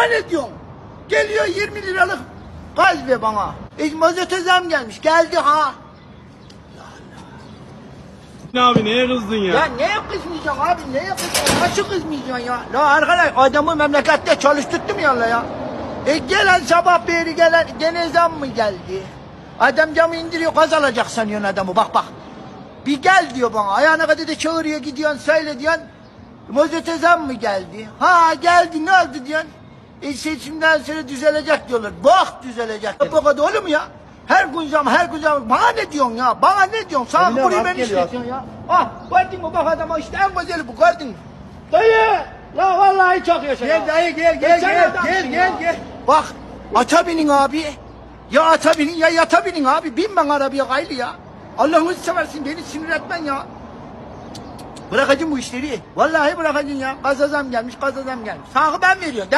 Bana ne diyorsun? Geliyor 20 liralık gaz ver bana. E, mazota zam gelmiş. Geldi ha. Ne abi neye kızdın ya? Ya neye kızmayacaksın abi? Neye kızmayacaksın? Nasıl kızmayacaksın ya? La arkadaş adamı memlekette çalıştırttım ya la ya. E gelen sabah beri gelen gene zam mı geldi? Adam camı indiriyor gaz alacak sanıyorsun adamı bak bak. Bir gel diyor bana ayağına kadar da çağırıyor gidiyorsun söyle diyorsun. Mazota zam mı geldi? Ha geldi ne oldu diyorsun. E seçimden sonra düzelecek diyorlar. Bak düzelecek. Bu kadar olur mu ya? Her gün zam, her gün zam. Bana ne diyorsun ya? Bana ne diyorsun? Burayı bak ben işletiyorsun ya. Ah gördün mü bak adama işte en güzeli bu gördün mü? Dayı! La vallahi çok yaşa ya. Gel dayı gel gel Sen gel adamsın gel ya. gel gel. Bak ata binin abi. Ya ata binin ya yata binin abi. Bin ben arabaya gaylı ya. Allah'ını seversin beni sinir etmen ya. Bırakacağım bu işleri. Vallahi bırakacağım ya. Gaza zam gelmiş, gaza zam gelmiş. Sağı ben veriyorum.